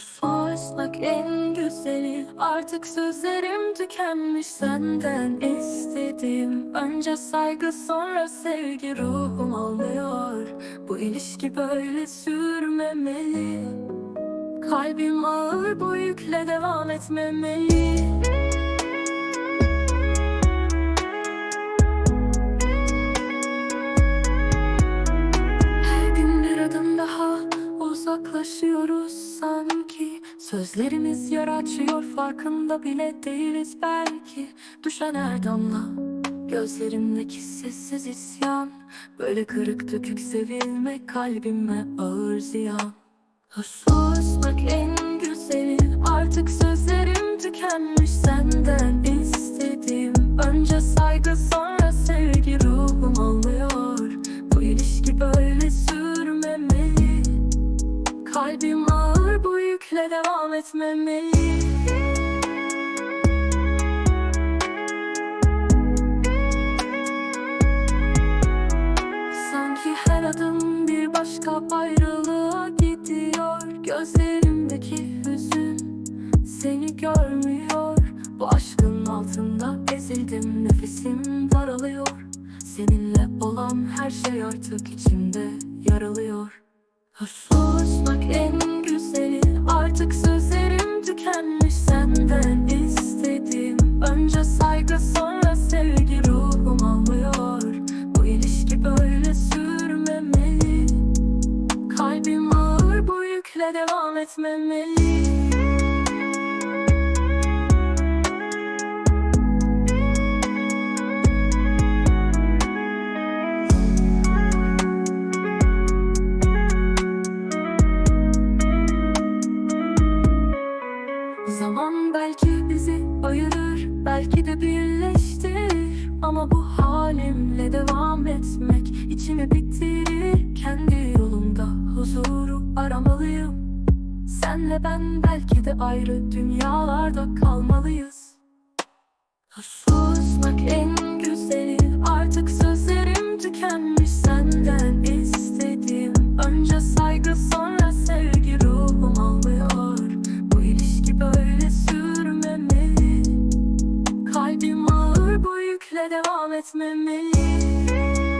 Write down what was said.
Susmak en güzeli. Artık sözlerim tükenmiş Senden istedim. Önce saygı sonra sevgi Ruhum almıyor Bu ilişki böyle sürmemeli. Kalbim ağır bu yükle devam etmemeli sanki Sözlerimiz yara açıyor farkında bile değiliz belki. Düşen her damla gözlerimdeki sessiz isyan Böyle kırık dökük sevilmek kalbime ağır ziyan. Susmak en güzeli Artık sözlerim tükenmiş yükle devam etmemeli Sanki her adım bir başka ayrılığa gidiyor. Gözlerimdeki hüzün seni görmüyor. Bu aşkın altında ezildim nefesim daralıyor. Seninle olan her şey artık içimde yaralıyor. Susmak en bu yükle devam etmemeli. Zaman belki bizi ayırır, belki de birleştirir. Ama bu halimle devam etmek içimi bitirir Senle ben belki de ayrı dünyalarda kalmalıyız. Susmak en güzeli Artık sözlerim tükenmiş senden istediğim. Önce saygı sonra sevgi ruhum almıyor Bu ilişki böyle sürmemeli. Kalbim ağır bu yükle devam etmemeli